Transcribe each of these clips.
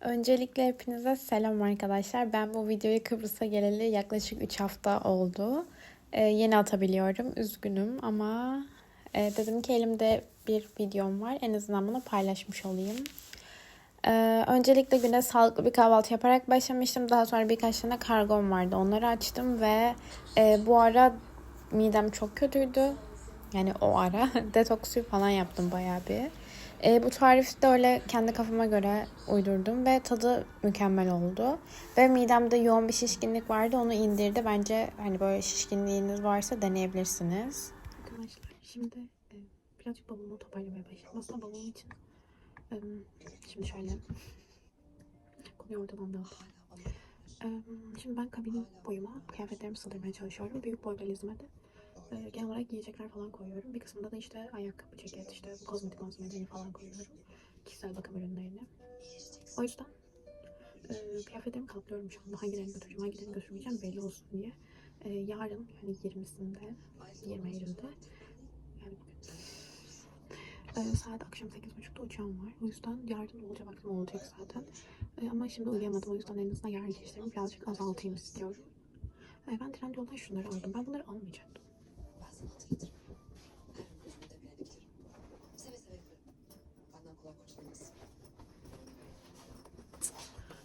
Öncelikle hepinize selam arkadaşlar. Ben bu videoyu Kıbrıs'a geleli yaklaşık 3 hafta oldu. Ee, yeni atabiliyorum. Üzgünüm ama e, dedim ki elimde bir videom var. En azından bunu paylaşmış olayım. Ee, öncelikle güne sağlıklı bir kahvaltı yaparak başlamıştım. Daha sonra birkaç tane kargom vardı. Onları açtım ve e, bu ara midem çok kötüydü. Yani o ara detoks falan yaptım bayağı bir. E, bu tarifi de öyle kendi kafama göre uydurdum ve tadı mükemmel oldu. Ve midemde yoğun bir şişkinlik vardı onu indirdi. Bence hani böyle şişkinliğiniz varsa deneyebilirsiniz. Arkadaşlar şimdi e, birazcık bavulumu toparlamaya başladım. Aslında bavulum için e, şimdi şöyle konuyu ortadan dağıttım. E, şimdi ben kabin boyuma kıyafetlerimi sığdırmaya çalışıyorum. Büyük boy valizime de e, genel olarak giyecekler falan koyuyorum. Bir kısmında da işte ayakkabı, ceket, işte kozmetik malzemelerini falan koyuyorum. Kişisel bakım ürünlerini. O yüzden e, kıyafetlerimi katlıyorum şu anda. Hangilerini götüreceğim, hangilerini götürmeyeceğim belli olsun diye. E, yarın yani 20'sinde, 20 Eylül'de yani bugün e, saat akşam 8.30'da uçağım var. O yüzden yarın olacak vaktim olacak zaten. E, ama şimdi uyuyamadım. O yüzden en azından yarın işlerimi birazcık azaltayım istiyorum. E, ben Trendyol'dan şunları aldım. Ben bunları almayacaktım.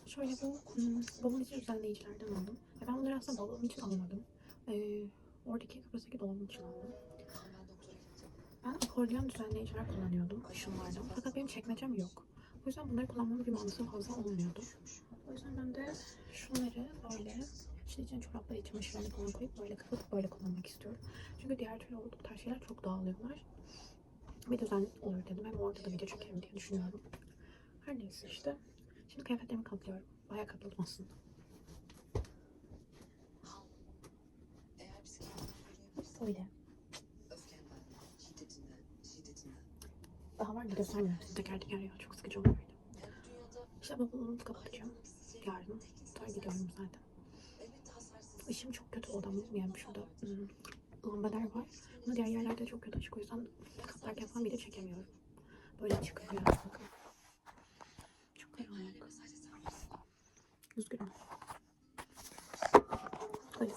Şöyle bu hmm, bavul için düzenleyicilerden aldım. Ya ben bunları aslında bavulum için almadım. Ee, oradaki Kıbrıs'taki dolabım için aldım. Ben akordeon düzenleyiciler kullanıyordum şunlardan. Fakat benim çekmecem yok. O yüzden bunları kullanmamın bir mantığı fazla olmuyordu. O yüzden ben de şunları böyle işte içine çorapları, çamaşırlarını falan koyup böyle kapatıp böyle kullanmak istiyorum. Çünkü diğer türlü olduğu tarz şeyler çok dağılıyorlar. Bir düzen olur dedim. Hem orada da video çekerim diye düşünüyorum. Her neyse işte. Şimdi kıyafetlerimi katlıyorum. Bayağı katladım aslında. Öyle. Daha var da göstermiyorum teker teker ya. Çok sıkıcı oluyor. İşte bavulumu kapatacağım. Yarın. Sonra gidiyorum zaten. Işım çok kötü odamda. Yani şurada ım, lambalar var. Ama diğer yerlerde çok kötü açık. O yüzden kaplarken falan video çekemiyorum. Böyle çıkıyor. Bakın. Çok karanlık. Üzgünüm. Öyle.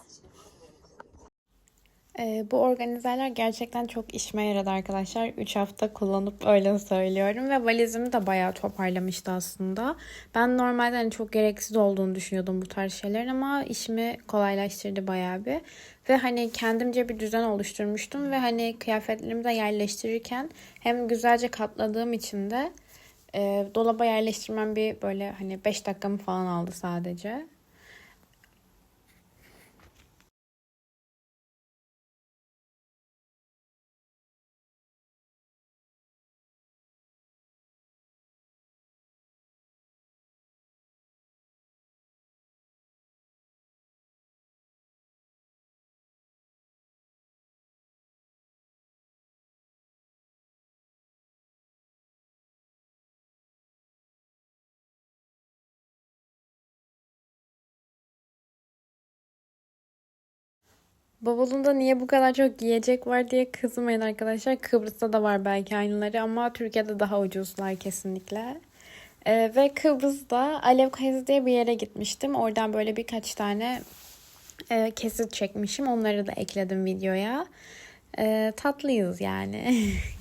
Ee, bu organizerler gerçekten çok işime yaradı arkadaşlar. 3 hafta kullanıp öyle söylüyorum. Ve valizimi de bayağı toparlamıştı aslında. Ben normalde hani çok gereksiz olduğunu düşünüyordum bu tarz şeylerin ama işimi kolaylaştırdı bayağı bir. Ve hani kendimce bir düzen oluşturmuştum. Ve hani kıyafetlerimi de yerleştirirken hem güzelce katladığım için de e, dolaba yerleştirmem bir böyle hani 5 dakikamı falan aldı sadece. Bavulunda niye bu kadar çok giyecek var diye kızmayın arkadaşlar. Kıbrıs'ta da var belki aynıları ama Türkiye'de daha ucuzlar kesinlikle. Ee, ve Kıbrıs'ta Alev Kayası diye bir yere gitmiştim. Oradan böyle birkaç tane e, kesit çekmişim. Onları da ekledim videoya. Ee, tatlıyız yani.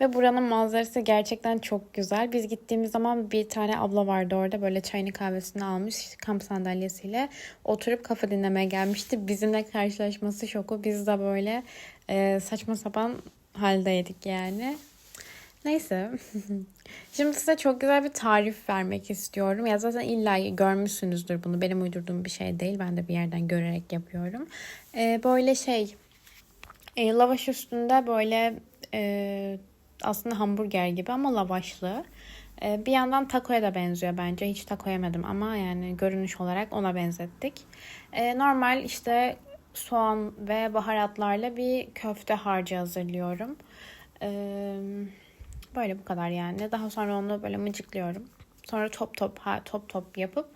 Ve buranın manzarası gerçekten çok güzel. Biz gittiğimiz zaman bir tane abla vardı orada böyle çayını kahvesini almış kamp sandalyesiyle oturup kafa dinlemeye gelmişti. Bizimle karşılaşması şoku. Biz de böyle e, saçma sapan haldeydik yani. Neyse. Şimdi size çok güzel bir tarif vermek istiyorum. Ya zaten illa görmüşsünüzdür bunu. Benim uydurduğum bir şey değil. Ben de bir yerden görerek yapıyorum. E, böyle şey e, lavaş üstünde böyle e, aslında hamburger gibi ama lavaşlı. E, bir yandan takoya da benziyor bence. Hiç taco yemedim ama yani görünüş olarak ona benzettik. E, normal işte soğan ve baharatlarla bir köfte harcı hazırlıyorum. E, böyle bu kadar yani. Daha sonra onu böyle mıcıklıyorum. Sonra top top ha, top top yapıp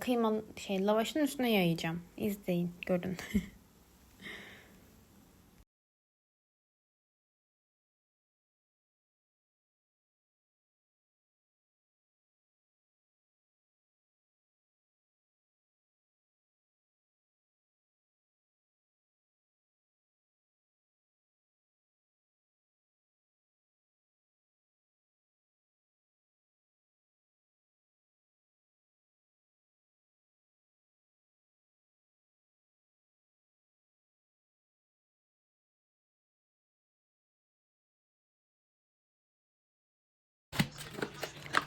kıyma şey lavaşın üstüne yayacağım. İzleyin, görün.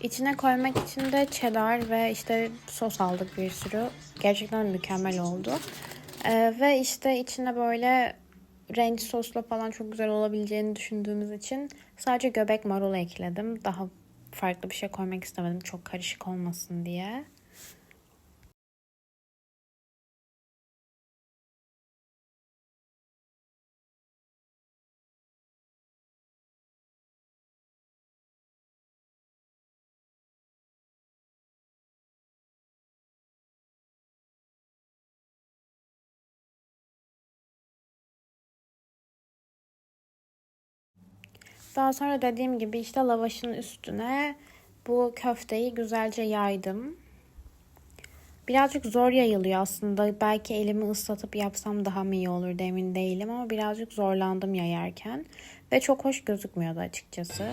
İçine koymak için de cheddar ve işte sos aldık bir sürü. Gerçekten mükemmel oldu. Ee, ve işte içine böyle ranch sosla falan çok güzel olabileceğini düşündüğümüz için sadece göbek marulu ekledim. Daha farklı bir şey koymak istemedim çok karışık olmasın diye. Daha sonra dediğim gibi işte lavaşın üstüne bu köfteyi güzelce yaydım. Birazcık zor yayılıyor aslında. Belki elimi ıslatıp yapsam daha mı iyi olurdu emin değilim ama birazcık zorlandım yayarken. Ve çok hoş gözükmüyordu açıkçası.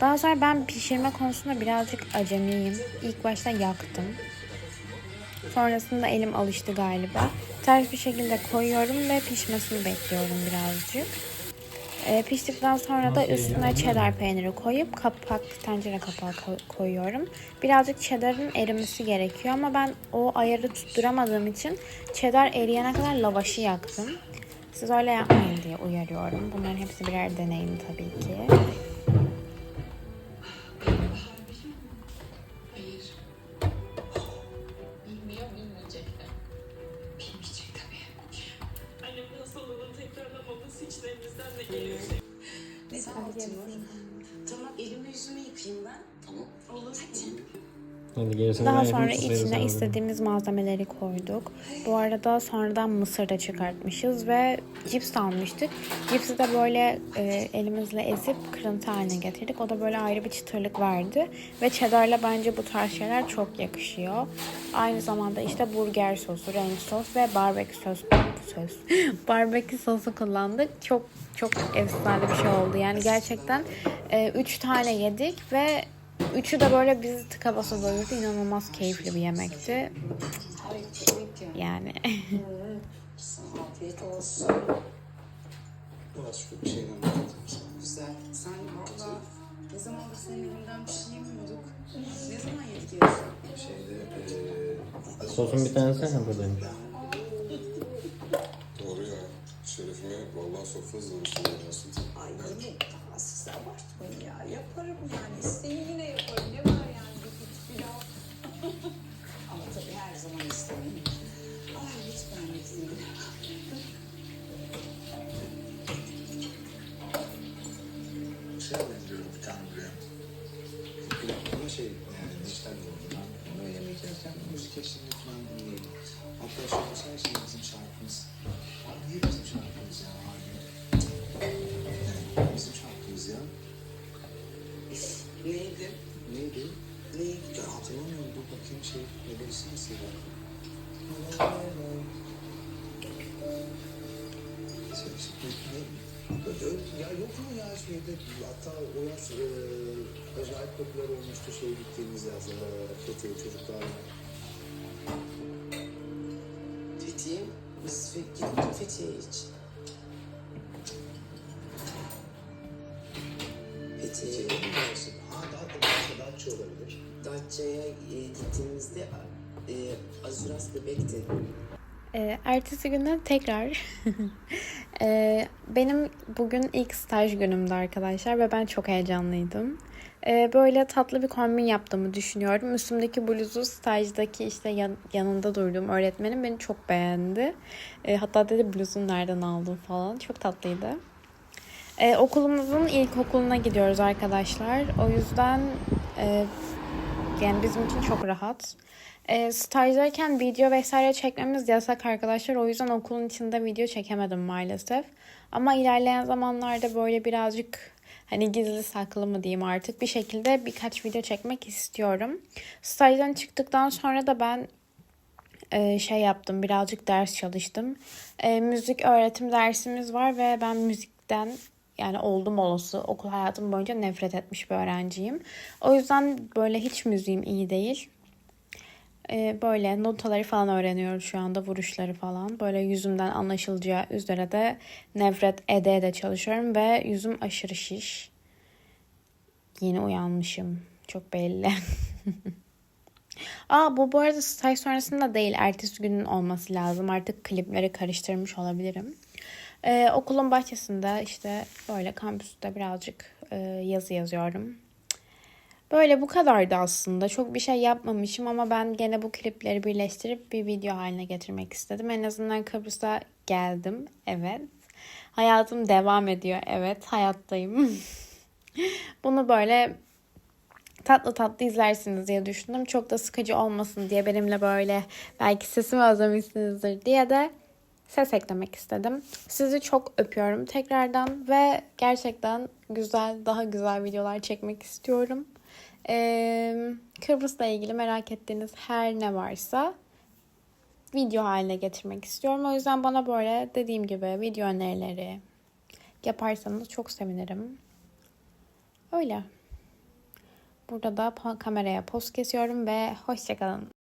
Daha sonra ben pişirme konusunda birazcık acemiyim. İlk başta yaktım. Sonrasında elim alıştı galiba. Ters bir şekilde koyuyorum ve pişmesini bekliyorum birazcık. E, piştikten sonra da üstüne cheddar peyniri koyup kapak tencere kapağı ko- koyuyorum. Birazcık cheddar'ın erimesi gerekiyor ama ben o ayarı tutturamadığım için cheddar eriyene kadar lavaşı yaktım. Siz öyle yapmayın diye uyarıyorum. Bunların hepsi birer deneyim tabii ki. Tamam, elimi yüzümü yıkayayım ben. Tamam. Olur. Hadi. Daha sonra içine istediğimiz malzemeleri koyduk. Bu arada sonradan mısır da çıkartmışız ve cips almıştık. Cipsi de böyle e, elimizle ezip kırıntı haline getirdik. O da böyle ayrı bir çıtırlık verdi. Ve cheddar'la bence bu tarz şeyler çok yakışıyor. Aynı zamanda işte burger sosu, ranch sos ve barbekü sos, söz, barbekü sosu kullandık. Çok çok efsane bir şey oldu. Yani gerçekten 3 tane yedik ve Üçü de böyle bizi tıka basa doyurdu. İnanılmaz keyifli bir yemekti. Yani afiyet olsun. Biraz şükür bir şeyden anladım. Güzel. Sen valla ne zamandır senin elinden bir şey yemiyorduk. Ne zaman yedik yiyorsun? Şeyde eee Sosun bir tanesi ha buradaymış. Doğru ya. Şerefime vallahi sofra hazırlamışsın. Ay yine daha siz abartmayın ya. Yaparım yani. İsteyin yine yaparım. Ne var yani bir kutu pilav. Ama tabii her zaman istemeyin. Ay hiç benlik Ya hatırlamıyorum. Dur bakayım şey. Şey, şey, ne? Ya yok mu ya şeyde hatta o yaz e, acayip popüler olmuştu şey gittiğimiz yaz e, Fethiye çocuklarla. Fethiye. Biz gittik Fethiye'ye hiç. Fethiye Fethiye'ye. mi? Ha daha da Datça olabilir. Datça'ya e, gittiğimizde e, Azuras bebekti. e, ertesi günden tekrar e, benim bugün ilk staj günümdü arkadaşlar ve ben çok heyecanlıydım. E, böyle tatlı bir kombin yaptığımı düşünüyorum. Üstümdeki bluzu stajdaki işte yan- yanında durduğum öğretmenim beni çok beğendi. E, hatta dedi bluzunu nereden aldın falan. Çok tatlıydı. E, okulumuzun ilkokuluna gidiyoruz arkadaşlar. O yüzden e, yani bizim için çok rahat. E, stajdayken video vesaire çekmemiz yasak arkadaşlar. O yüzden okulun içinde video çekemedim maalesef. Ama ilerleyen zamanlarda böyle birazcık hani gizli saklı mı diyeyim artık bir şekilde birkaç video çekmek istiyorum. Stajdan çıktıktan sonra da ben e, şey yaptım birazcık ders çalıştım. E, müzik öğretim dersimiz var ve ben müzikten yani oldum olası okul hayatım boyunca nefret etmiş bir öğrenciyim. O yüzden böyle hiç müziğim iyi değil. E, böyle notaları falan öğreniyoruz şu anda vuruşları falan. Böyle yüzümden anlaşılacağı üzere de nefret ede de çalışıyorum ve yüzüm aşırı şiş. Yeni uyanmışım. Çok belli. Aa bu bu arada staj sonrasında değil. Ertesi günün olması lazım. Artık klipleri karıştırmış olabilirim. Ee, okulun bahçesinde işte böyle kampüste birazcık e, yazı yazıyorum. Böyle bu kadardı aslında. Çok bir şey yapmamışım ama ben gene bu klipleri birleştirip bir video haline getirmek istedim. En azından Kıbrıs'a geldim. Evet. Hayatım devam ediyor. Evet, hayattayım. Bunu böyle tatlı tatlı izlersiniz diye düşündüm. Çok da sıkıcı olmasın diye benimle böyle belki sesimi özlemişsinizdir diye de ses eklemek istedim. Sizi çok öpüyorum tekrardan ve gerçekten güzel, daha güzel videolar çekmek istiyorum. Ee, Kıbrıs'la ilgili merak ettiğiniz her ne varsa video haline getirmek istiyorum. O yüzden bana böyle dediğim gibi video önerileri yaparsanız çok sevinirim. Öyle. Burada da kameraya poz kesiyorum ve hoşçakalın.